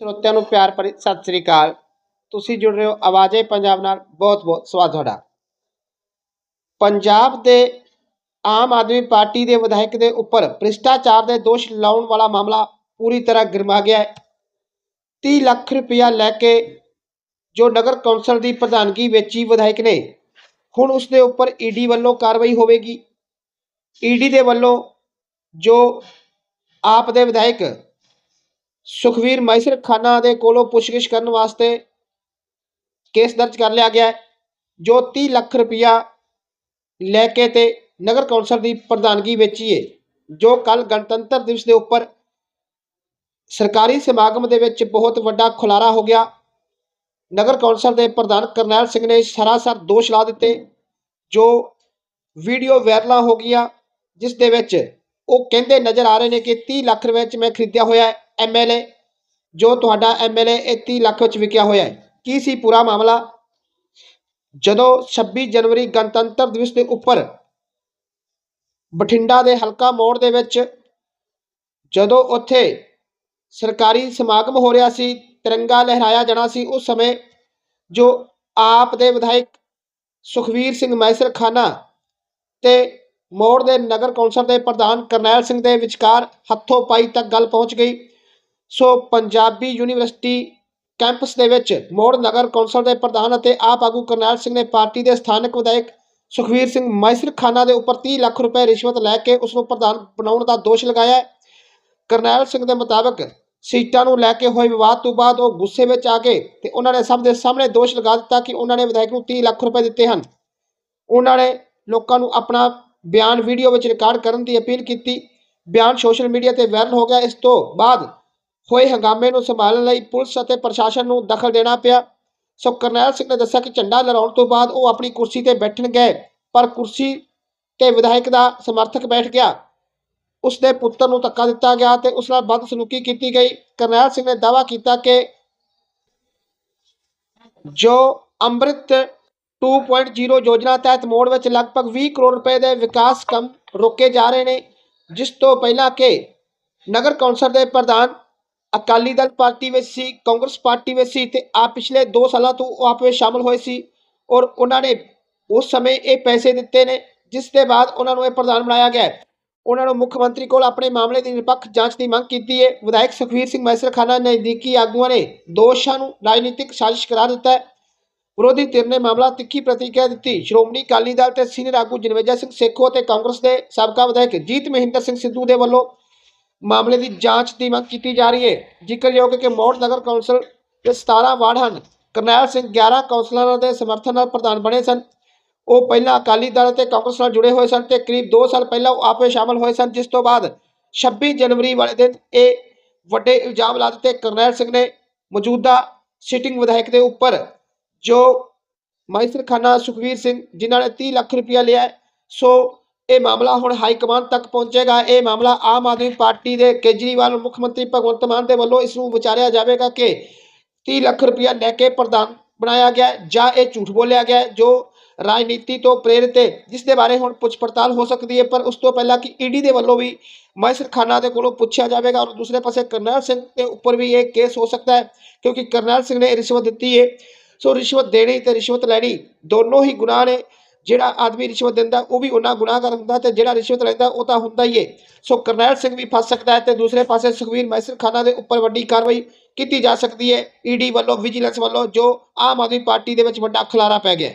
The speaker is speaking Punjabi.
ਸਰੋਤਿਆਂ ਨੂੰ ਪਿਆਰ ਭਰੀ ਸਤਿ ਸ੍ਰੀ ਅਕਾਲ। ਤੁਸੀਂ ਜੁੜ ਰਹੇ ਹੋ ਆਵਾਜ਼ੇ ਪੰਜਾਬ ਨਾਲ। ਬਹੁਤ ਬਹੁਤ ਸਵਾਗਤ ਤੁਹਾਡਾ। ਪੰਜਾਬ ਦੇ ਆਮ ਆਦਮੀ ਪਾਰਟੀ ਦੇ ਵਿਧਾਇਕ ਦੇ ਉੱਪਰ ਭ੍ਰਿਸ਼ਟਾਚਾਰ ਦੇ ਦੋਸ਼ ਲਾਉਣ ਵਾਲਾ ਮਾਮਲਾ ਪੂਰੀ ਤਰ੍ਹਾਂ ਗਰਮਾ ਗਿਆ ਹੈ। 30 ਲੱਖ ਰੁਪਇਆ ਲੈ ਕੇ ਜੋ ਨਗਰ ਕੌਂਸਲ ਦੀ ਪ੍ਰਧਾਨਗੀ ਵੇਚੀ ਵਿਧਾਇਕ ਨੇ, ਹੁਣ ਉਸ ਦੇ ਉੱਪਰ ਈਡੀ ਵੱਲੋਂ ਕਾਰਵਾਈ ਹੋਵੇਗੀ। ਈਡੀ ਦੇ ਵੱਲੋਂ ਜੋ ਆਪ ਦੇ ਵਿਧਾਇਕ ਸੁਖਵੀਰ ਮੈਸਰ ਖਾਨਾ ਦੇ ਕੋਲੋਂ ਪੁੱਛਗਿੱਛ ਕਰਨ ਵਾਸਤੇ ਕੇਸ ਦਰਜ ਕਰ ਲਿਆ ਗਿਆ ਹੈ, ਜੋ 30 ਲੱਖ ਰੁਪਇਆ ਲੈ ਕੇ ਤੇ ਨਗਰ ਕੌਂਸਲ ਦੀ ਪ੍ਰਧਾਨਗੀ ਵੇਚੀ ਹੈ ਜੋ ਕੱਲ ਗਣਤੰਤਰ ਦਿਵਸ ਦੇ ਉੱਪਰ ਸਰਕਾਰੀ ਸਮਾਗਮ ਦੇ ਵਿੱਚ ਬਹੁਤ ਵੱਡਾ ਖੁਲਾਰਾ ਹੋ ਗਿਆ। ਨਗਰ ਕੌਂਸਲ ਦੇ ਪ੍ਰਧਾਨ ਕਰਨੈਲ ਸਿੰਘ ਨੇ ਸਰਾਸਰ ਦੋਸ਼ ਲਾ ਦਿੱਤੇ, ਜੋ ਵੀਡੀਓ ਵਾਇਰਲਾਂ ਹੋ ਗਈਆਂ, ਜਿਸ ਦੇ ਵਿੱਚ ਉਹ ਕਹਿੰਦੇ ਨਜ਼ਰ ਆ ਰਹੇ ਨੇ ਕਿ 30 ਲੱਖ ਰੁਪਏ ਵਿੱਚ ਮੈਂ ਖਰੀਦਿਆ ਹੋਇਆ ਹੈ। ਐਮਐਲਏ ਜੋ ਤੁਹਾਡਾ ਐਮਐਲਏ ਇਹ 30 ਲੱਖ ਵਿੱਚ ਵਿਕਿਆ ਹੋਇਆ ਹੈ। ਕੀ ਸੀ ਪੂਰਾ ਮਾਮਲਾ? ਜਦੋਂ 26 ਜਨਵਰੀ ਗਣਤੰਤਰ ਦਿਵਸ ਦੇ ਉੱਪਰ ਬਠਿੰਡਾ ਦੇ ਹਲਕਾ ਮੋੜ ਦੇ ਵਿੱਚ ਜਦੋਂ ਉੱਥੇ ਸਰਕਾਰੀ ਸਮਾਗਮ ਹੋ ਰਿਹਾ ਸੀ, ਤਿਰੰਗਾ ਲਹਿਰਾਇਆ ਜਾਣਾ ਸੀ, ਉਸ ਸਮੇਂ ਜੋ ਆਪ ਦੇ ਵਿਧਾਇਕ ਸੁਖਵੀਰ ਸਿੰਘ ਮੈਸਰ ਖਾਨਾ ਤੇ ਮੋੜ ਦੇ ਨਗਰ ਕੌਂਸਲ ਦੇ ਪ੍ਰਧਾਨ ਕਰਨੈਲ ਸਿੰਘ ਦੇ ਵਿਚਕਾਰ ਹੱਥੋਂ ਪਾਈ ਤੱਕ ਗੱਲ ਪਹੁੰਚ ਗਈ। ਸੋ ਪੰਜਾਬੀ ਯੂਨੀਵਰਸਿਟੀ ਕੈਂਪਸ ਦੇ ਵਿੱਚ ਮੋੜ ਨਗਰ ਕੌਂਸਲ ਦੇ ਪ੍ਰਧਾਨ ਅਤੇ ਆਪ ਆਗੂ ਕਰਨੈਲ ਸਿੰਘ ਨੇ ਪਾਰਟੀ ਦੇ ਸਥਾਨਕ ਵਿਧਾਇਕ ਸੁਖਵੀਰ ਸਿੰਘ ਮੈਸਰ ਖਾਨਾ ਦੇ ਉੱਪਰ 30 ਲੱਖ ਰੁਪਏ ਰਿਸ਼ਵਤ ਲੈ ਕੇ ਉਸ ਨੂੰ ਪ੍ਰਧਾਨ ਬਣਾਉਣ ਦਾ ਦੋਸ਼ ਲਗਾਇਆ। ਕਰਨੈਲ ਸਿੰਘ ਦੇ ਮੁਤਾਬਕ ਸੀਟਾਂ ਨੂੰ ਲੈ ਕੇ ਹੋਏ ਵਿਵਾਦ ਤੋਂ ਬਾਅਦ ਉਹ ਗੁੱਸੇ ਵਿੱਚ ਆ ਗਏ ਤੇ ਉਹਨਾਂ ਨੇ ਸਭ ਦੇ ਸਾਹਮਣੇ ਦੋਸ਼ ਲਗਾ ਦਿੱਤਾ ਕਿ ਉਹਨਾਂ ਨੇ ਵਿਧਾਇਕ ਨੂੰ 30 ਲੱਖ ਰੁਪਏ ਦਿੱਤੇ ਹਨ। ਉਹਨਾਂ ਨੇ ਲੋਕਾਂ ਨੂੰ ਆਪਣਾ ਬਿਆਨ ਵੀਡੀਓ ਵਿੱਚ ਰਿਕਾਰਡ ਕਰਨ ਦੀ ਅਪੀਲ ਕੀਤੀ। ਬਿਆਨ ਸੋਸ਼ਲ ਮੀਡੀਆ ਤੇ ਵਾਇਰਲ ਹੋ ਗਿਆ। ਇਸ ਤੋਂ ਬਾਅਦ ਹੋਏ ਹੰਗਾਮੇ ਨੂੰ ਸੰਭਾਲਣ ਲਈ ਪੁਲਿਸ ਅਤੇ ਪ੍ਰਸ਼ਾਸਨ ਨੂੰ ਦਖਲ ਦੇਣਾ ਪਿਆ। ਸੋ ਕਰਨੈਲ ਸਿੰਘ ਨੇ ਦੱਸਿਆ ਕਿ ਝੰਡਾ ਲਹਿਰਾਉਣ ਤੋਂ ਬਾਅਦ ਉਹ ਆਪਣੀ ਕੁਰਸੀ ਤੇ ਬੈਠਣ ਗਏ, ਪਰ ਕੁਰਸੀ ਤੇ ਵਿਧਾਇਕ ਦਾ ਸਮਰਥਕ ਬੈਠ ਗਿਆ। ਉਸ ਦੇ ਪੁੱਤਰ ਨੂੰ ਧੱਕਾ ਦਿੱਤਾ ਗਿਆ ਤੇ ਉਸ ਨਾਲ ਬਦਸਲੂਕੀ ਕੀਤੀ ਗਈ। ਕਰਨੈਲ ਸਿੰਘ ਨੇ ਦਾਅਵਾ ਕੀਤਾ ਕਿ ਜੋ ਅੰਮ੍ਰਿਤ 2.0 ਯੋਜਨਾ ਤਹਿਤ ਮੋੜ ਵਿੱਚ ਲਗਭਗ 20 ਕਰੋੜ ਰੁਪਏ ਦੇ ਵਿਕਾਸ ਕੰਮ ਰੋਕੇ ਜਾ ਰਹੇ ਨੇ, ਜਿਸ ਤੋਂ ਪਹਿਲਾਂ ਕਿ ਨਗਰ ਕੌਂਸਲ ਦੇ ਪ੍ਰਧਾਨ ਅਕਾਲੀ ਦਲ ਪਾਰਟੀ ਵਿੱਚ ਸੀ, ਕਾਂਗਰਸ ਪਾਰਟੀ ਵਿੱਚ ਸੀ ਤੇ ਆ ਪਿਛਲੇ 2 ਸਾਲਾਂ ਤੋਂ ਉਹ ਆਪ ਵਿੱਚ ਸ਼ਾਮਲ ਹੋਏ ਸੀ ਔਰ ਉਹਨਾਂ ਨੇ ਉਸ ਸਮੇਂ ਇਹ ਪੈਸੇ ਦਿੱਤੇ ਨੇ, ਜਿਸ ਦੇ ਬਾਅਦ ਉਹਨਾਂ ਨੂੰ ਇਹ ਪ੍ਰਧਾਨ ਬਣਾਇਆ ਗਿਆ। ਉਹਨਾਂ ਨੂੰ ਮੁੱਖ ਮੰਤਰੀ ਕੋਲ ਆਪਣੇ ਮਾਮਲੇ ਦੀ ਨਿਰਪੱਖ ਜਾਂਚ ਦੀ ਮੰਗ ਕੀਤੀ ਹੈ। ਵਿਧਾਇਕ ਸੁਖਵੀਰ ਸਿੰਘ ਮੈਸਰਖਾਨਾ ਨਜ਼ਦੀਕੀ ਆਗੂਆਂ ਨੇ ਦੋਸ਼ਾਂ ਨੂੰ ਰਾਜਨੀਤਿਕ ਸਾਜ਼ਿਸ਼ ਕਰਾਰ ਦਿੱਤਾ ਹੈ। ਵਿਰੋਧੀ ਧਿਰ ਨੇ ਮਾਮਲਾ ਤਿੱਖੀ ਪ੍ਰਤੀਕਿਰਿਆ ਦਿੱਤੀ। ਸ਼੍ਰੋਮਣੀ ਅਕਾਲੀ ਦਲ ਤੇ ਸੀਨੀਅਰ ਆਗੂ ਜਨਵੇਜਾ ਸਿੰਘ ਸੇਖੋ ਅਤੇ ਕਾਂਗਰਸ ਦੇ ਸਾਬਕਾ ਵਿਧਾਇਕ ਜੀਤ ਮਹਿੰਦਰ ਸਿੰਘ ਸਿੱਧੂ ਦੇ ਵੱਲੋਂ ਮਾਮਲੇ ਦੀ ਜਾਂਚ ਦੀ ਮੰਗ ਕੀਤੀ ਜਾ ਰਹੀ ਹੈ। ਜ਼ਿਕਰਯੋਗ ਹੈ ਕਿ ਮੋੜ ਨਗਰ ਕੌਂਸਲ ਦੇ 17 ਵਾਰਡ ਹਨ। ਕਰਨੈਲ ਸਿੰਘ 11 ਕੌਂਸਲਰਾਂ ਦੇ ਸਮਰਥਨ ਨਾਲ ਪ੍ਰਧਾਨ ਬਣੇ ਸਨ। ਉਹ ਪਹਿਲਾਂ ਅਕਾਲੀ ਦਲ ਅਤੇ ਕਾਂਗਰਸ ਨਾਲ ਜੁੜੇ ਹੋਏ ਸਨ ਤੇ ਕਰੀਬ 2 ਸਾਲ ਪਹਿਲਾਂ ਉਹ ਆਪੇ ਸ਼ਾਮਲ ਹੋਏ ਸਨ, ਜਿਸ ਤੋਂ ਬਾਅਦ 26 ਜਨਵਰੀ ਵਾਲੇ ਦਿਨ ਇਹ ਵੱਡੇ ਇਲਜ਼ਾਮ ਲਾ ਦਿੱਤੇ। ਕਰਨੈਲ ਸਿੰਘ ਨੇ ਮੌਜੂਦਾ ਸਿਟਿੰਗ ਵਿਧਾਇਕ ਦੇ ਉੱਪਰ, ਜੋ ਮੈਸਰ ਖਾਨਾ ਸੁਖਵੀਰ ਸਿੰਘ, ਜਿਨ੍ਹਾਂ ਨੇ 30 ਲੱਖ ਰੁਪਇਆ ਲਿਆ ਸੋ ਇਹ ਮਾਮਲਾ ਹੁਣ ਹਾਈ ਕਮਾਂਡ ਤੱਕ ਪਹੁੰਚੇਗਾ। ਇਹ ਮਾਮਲਾ ਆਮ ਆਦਮੀ ਪਾਰਟੀ ਦੇ ਕੇਜਰੀਵਾਲ ਮੁੱਖ ਮੰਤਰੀ ਭਗਵੰਤ ਮਾਨ ਦੇ ਵੱਲੋਂ ਇਸ ਨੂੰ ਵਿਚਾਰਿਆ ਜਾਵੇਗਾ ਕਿ 30 ਲੱਖ ਰੁਪਇਆ ਲੈ ਕੇ ਪ੍ਰਧਾਨ ਬਣਾਇਆ ਗਿਆ ਜਾਂ ਇਹ ਝੂਠ ਬੋਲਿਆ ਗਿਆ ਜੋ ਰਾਜਨੀਤੀ ਤੋਂ ਪ੍ਰੇਰਿਤ ਹੈ, ਜਿਸ ਦੇ ਬਾਰੇ ਹੁਣ ਪੁੱਛ ਪੜਤਾਲ ਹੋ ਸਕਦੀ ਹੈ। ਪਰ ਉਸ ਤੋਂ ਪਹਿਲਾਂ ਕਿ ਈਡੀ ਦੇ ਵੱਲੋਂ ਵੀ ਮੈਸਰ ਖਾਨਾ ਦੇ ਕੋਲੋਂ ਪੁੱਛਿਆ ਜਾਵੇਗਾ ਔਰ ਦੂਸਰੇ ਪਾਸੇ ਕਰਨੈਲ ਸਿੰਘ ਦੇ ਉੱਪਰ ਵੀ ਇਹ ਕੇਸ ਹੋ ਸਕਦਾ ਹੈ ਕਿਉਂਕਿ ਕਰਨੈਲ ਸਿੰਘ ਨੇ ਰਿਸ਼ਵਤ ਦਿੱਤੀ ਹੈ। ਸੋ ਰਿਸ਼ਵਤ ਦੇਣੀ ਤੇ ਰਿਸ਼ਵਤ ਲੈਣੀ ਦੋਨੋਂ ਹੀ ਗੁਨਾਹ ਨੇ। ਜਿਹੜਾ ਆਦਮੀ ਰਿਸ਼ਵਤ ਦਿੰਦਾ, ਉਹ ਵੀ ਉਹਨਾਂ ਗੁਨਾਹਗਰ ਹੁੰਦਾ ਤੇ ਜਿਹੜਾ ਰਿਸ਼ਵਤ ਲੈਂਦਾ, ਉਹ ਤਾਂ ਹੁੰਦਾ ਹੀ ਹੈ ਸੋ ਕਰਨੈਲ ਸਿੰਘ ਵੀ ਫਸ ਸਕਦਾ ਹੈ ਤੇ ਦੂਸਰੇ ਪਾਸੇ ਸੁਖਵੀਰ ਮੈਸਰ ਖਾਨਾ ਦੇ ਉੱਪਰ ਵੱਡੀ ਕਾਰਵਾਈ ਕੀਤੀ ਜਾ ਸਕਦੀ ਹੈ ਈਡੀ ਵੱਲੋਂ, ਵਿਜੀਲੈਂਸ ਵੱਲੋਂ ਜੋ ਆਮ ਆਦਮੀ ਪਾਰਟੀ ਦੇ ਵਿੱਚ ਵੱਡਾ ਖਲਾਰਾ ਪੈ ਗਿਆ